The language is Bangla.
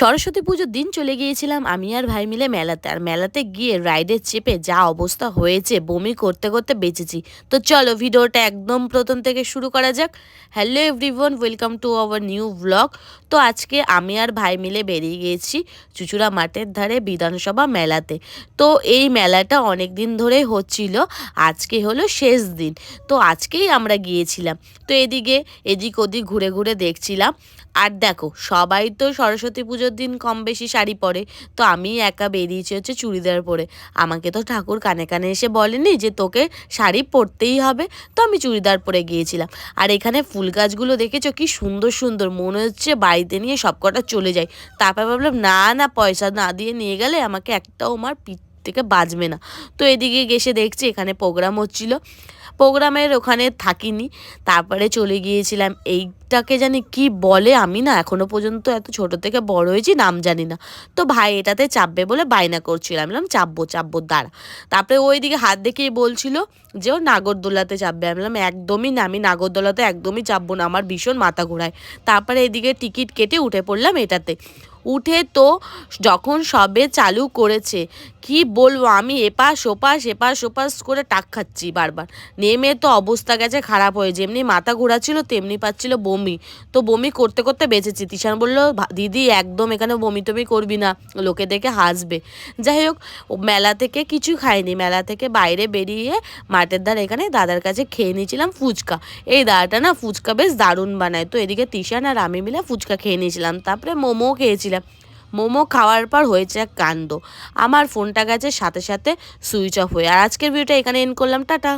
সরস্বতী পুজোর দিন চলে গিয়েছিলাম আমি আর ভাই মিলে মেলাতে। আর মেলাতে গিয়ে রাইডে চেপে যা অবস্থা হয়েছে, বমি করতে করতে বেঁচেছি। তো চলো ভিডিওটা একদম প্রথম থেকে শুরু করা যাক। Hello everyone welcome to our new blog তো আজকে আমি আর ভাই মিলে বেরিয়ে গিয়েছি চুচুড়া মাঠের ধারে বিধানসভা মেলাতে। তো এই মেলাটা অনেক দিন ধরেই হচ্ছিল, আজকে হলো শেষ দিন। তো আজকেই আমরা গিয়েছিলাম। তো এদিকে এদিক ওদিক ঘুরে ঘুরে দেখছিলাম। আর দেখো, সবাই তো সরস্বতী পুজোর দিন কম বেশি শাড়ি পরে। তো আমি একা বেরিয়েছি হচ্ছে চুড়িদার পরে। আমাকে তো ঠাকুর কানে কানে এসে বলেনি যে তোকে শাড়ি পরতেই হবে। তো আমি চুড়িদার পরে গিয়েছিলাম। আর এখানে ফুল গাছগুলো দেখেছ? কি সুন্দর সুন্দর। মনে হচ্ছে বাড়িতে নিয়ে সবকটা চলে যায়। তারপর ভাবলাম, না না, পয়সা না দিয়ে নিয়ে গেলে আমাকে একটাও আমার পিঠ থেকে বাজবে না। তো এদিকে গেছে দেখছি এখানে প্রোগ্রাম হচ্ছিল। প্রোগ্রামের ওখানে থাকিনি। তারপরে চলে গিয়েছিলাম। এইটাকে জানি কি বলে আমি না এখনও পর্যন্ত এত ছোট থেকে বড় হয়েছি, নাম জানি না। তো ভাই এটাতে চাপবে বলে বায়না করছিলাম বললাম, চাপবো চাপবো, দাঁড়া। তারপরে ওই দিকে হাত দেখিয়ে বলছিল যে, ও নাগরদোলাতে চাপবে। আমি বললাম, একদমই না, আমি নাগরদোলাতে একদমই চাপবো না, আমার ভীষণ মাথা ঘোরায়। তারপরে এদিকে টিকিট কেটে উঠে পড়লাম এটাতে। উঠে তো যখন সবে চালু করেছে, কি বলব আমি এপাশ ওপাশ এপাশ ওপাশ করে টাক খাচ্ছি বারবার। নেমে তো অবস্থা গেছে খারাপ হয়ে, যেমনি মাথা ঘোরাচ্ছিল, তেমনি পাচ্ছিল বমি। তো বমি করতে করতে বেঁচেছি। তিশান বলল দিদি, একদম এখানে বমি টমি করবি না, লোকে দেখে হাসবে। যাই হোক মেলা থেকে কিছু খাইনি মেলা থেকে বাইরে বেরিয়ে মাঠের ধার এখানে দাদার কাছে খেয়ে নিয়েছিলাম ফুচকা। এই দাদাটা না ফুচকা বেশ দারুণ বানায়। তো এদিকে তিশান আর আমি মিলে ফুচকা খেয়ে নিয়েছিলাম। তারপরে মোমোও খেয়েছিলাম। মোমো খাওয়ার পর হয়েছে এক কাণ্ড। আমার ফোনটা গেছে সাথে সাথে সুইচ অফ হয়ে। আর আজকের ভিডিওটা এখানে এন করলাম। টাটা।